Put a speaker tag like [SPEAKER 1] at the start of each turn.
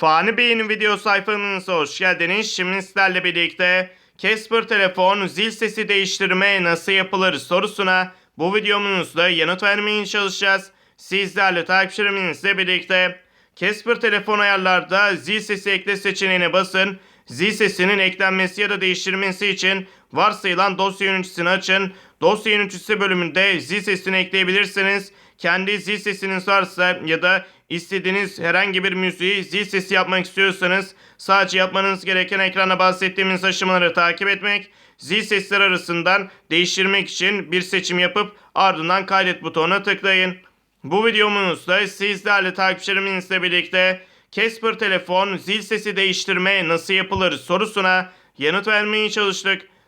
[SPEAKER 1] Fani Bey'in video sayfamıza hoş geldiniz. Şimdi sizlerle birlikte Casper telefon zil sesi değiştirme nasıl yapılır sorusuna bu videomuzda yanıt vermeye çalışacağız. Sizlerle takipçilerimizle birlikte Casper telefon ayarlarda zil sesi ekle seçeneğine basın. Zil sesinin eklenmesi ya da değiştirilmesi için varsayılan dosya yöneticisini açın. Dosya yöneticisi bölümünde zil sesini ekleyebilirsiniz. Kendi zil sesiniz varsa ya da istediğiniz herhangi bir müziği zil sesi yapmak istiyorsanız sadece yapmanız gereken ekranda bahsettiğimiz aşamaları takip etmek. Zil sesleri arasından değiştirmek için bir seçim yapıp ardından kaydet butonuna tıklayın. Bu videomuzda sizlerle takipçilerimizle birlikte Casper telefon zil sesi değiştirme nasıl yapılır sorusuna yanıt vermeye çalıştık.